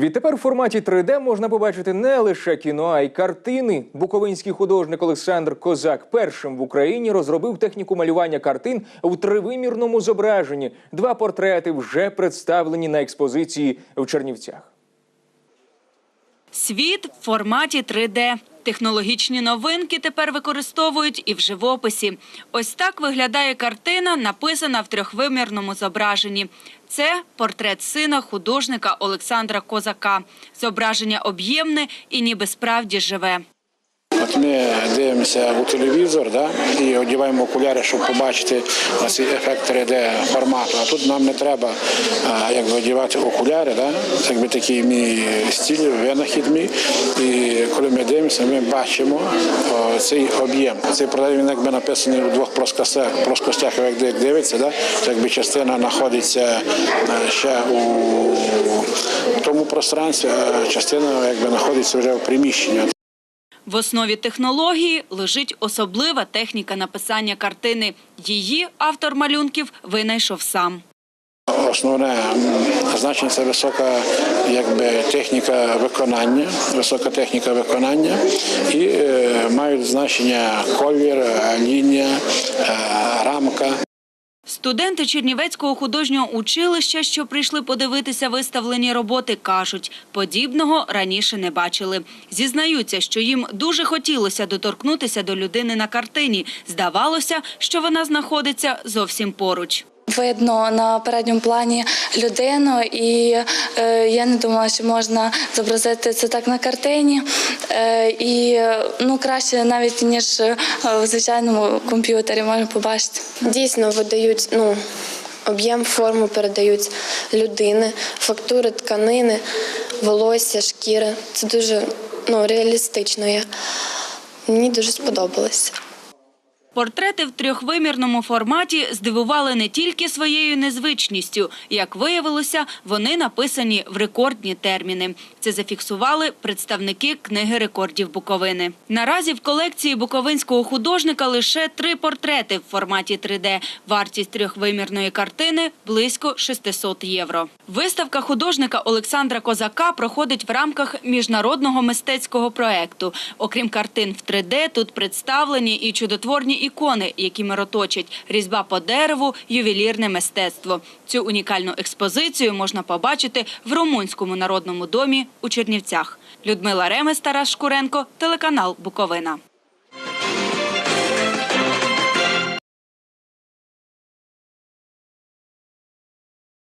Відтепер в форматі 3D можна побачити не лише кіно, а й картини. Буковинський художник Олександр Козак першим в Україні розробив техніку малювання картин у тривимірному зображенні. Два портрети вже представлені на експозиції в Чернівцях. Світ в форматі 3D. Технологічні новинки тепер використовують і в живописі. Ось так виглядає картина, написана в трьохвимірному зображенні. Це портрет сина художника Олександра Козака. Зображення об'ємне і ніби справді живе. От ми дивимося у телевізор да, і одягаємо окуляри, щоб побачити цей ефект 3D формату. А тут нам не треба якби, одягати окуляри, да, якби такий мій стиль, винахід мій. І коли ми дивимося, ми бачимо о, цей об'єм. Цей продаж він якби написаний у двох плоскостях, плоскостях як дивиться, да, якби частина знаходиться е, ще у тому пространстві, а частина якби знаходиться вже в приміщенні. В основі технології лежить особлива техніка написання картини. Її автор малюнків винайшов сам. Основне значення це висока якби, техніка виконання, висока техніка виконання і е, мають значення колір, е, лінія, е, рамка. Студенти Чернівецького художнього училища, що прийшли подивитися виставлені роботи, кажуть, подібного раніше не бачили. Зізнаються, що їм дуже хотілося доторкнутися до людини на картині. Здавалося, що вона знаходиться зовсім поруч. Видно на передньому плані людину, і е, я не думала, що можна зобразити це так на картині. Е, і ну краще навіть ніж е, в звичайному комп'ютері можна побачити. Дійсно видають ну, об'єм, форму передають людини, фактури тканини, волосся, шкіри. Це дуже ну, реалістично. Мені дуже сподобалося. Портрети в трьохвимірному форматі здивували не тільки своєю незвичністю. Як виявилося, вони написані в рекордні терміни. Це зафіксували представники книги рекордів Буковини. Наразі в колекції буковинського художника лише три портрети в форматі 3D. Вартість трьохвимірної картини близько 600 євро. Виставка художника Олександра Козака проходить в рамках міжнародного мистецького проекту. Окрім картин в 3D, тут представлені і чудотворні ікони, які мироточать, різьба по дереву, ювелірне мистецтво. Цю унікальну експозицію можна побачити в Румунському народному домі у Чернівцях. Людмила Ремес, Тарас Шкуренко, телеканал Буковина.